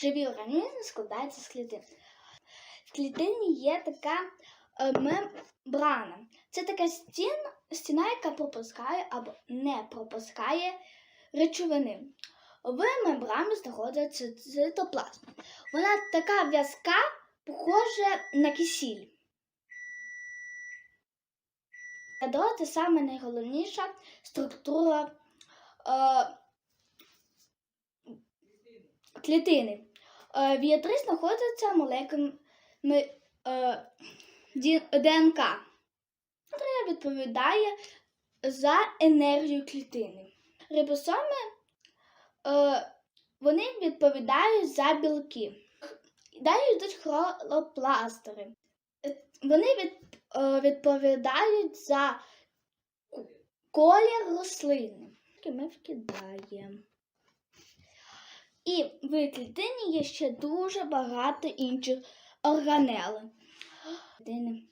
живі організми складаються з клітин. В клітині є така е, мембрана. Це така стіна, стіна, яка пропускає або не пропускає речовини. В мембрані знаходиться цитоплазма. Вона така в'язка, похожа на кисіль. Ядро це саме найголовніша структура е, клітини. Е, в ядрі знаходяться молекули е, ДНК, яка відповідає за енергію клітини. Рибосоми е, вони відповідають за білки. Далі йдуть хролопластери. Е, Вони від, відповідають за колір рослини. Ми вкидаємо. І в клітині є ще дуже багато інших органел. Клітини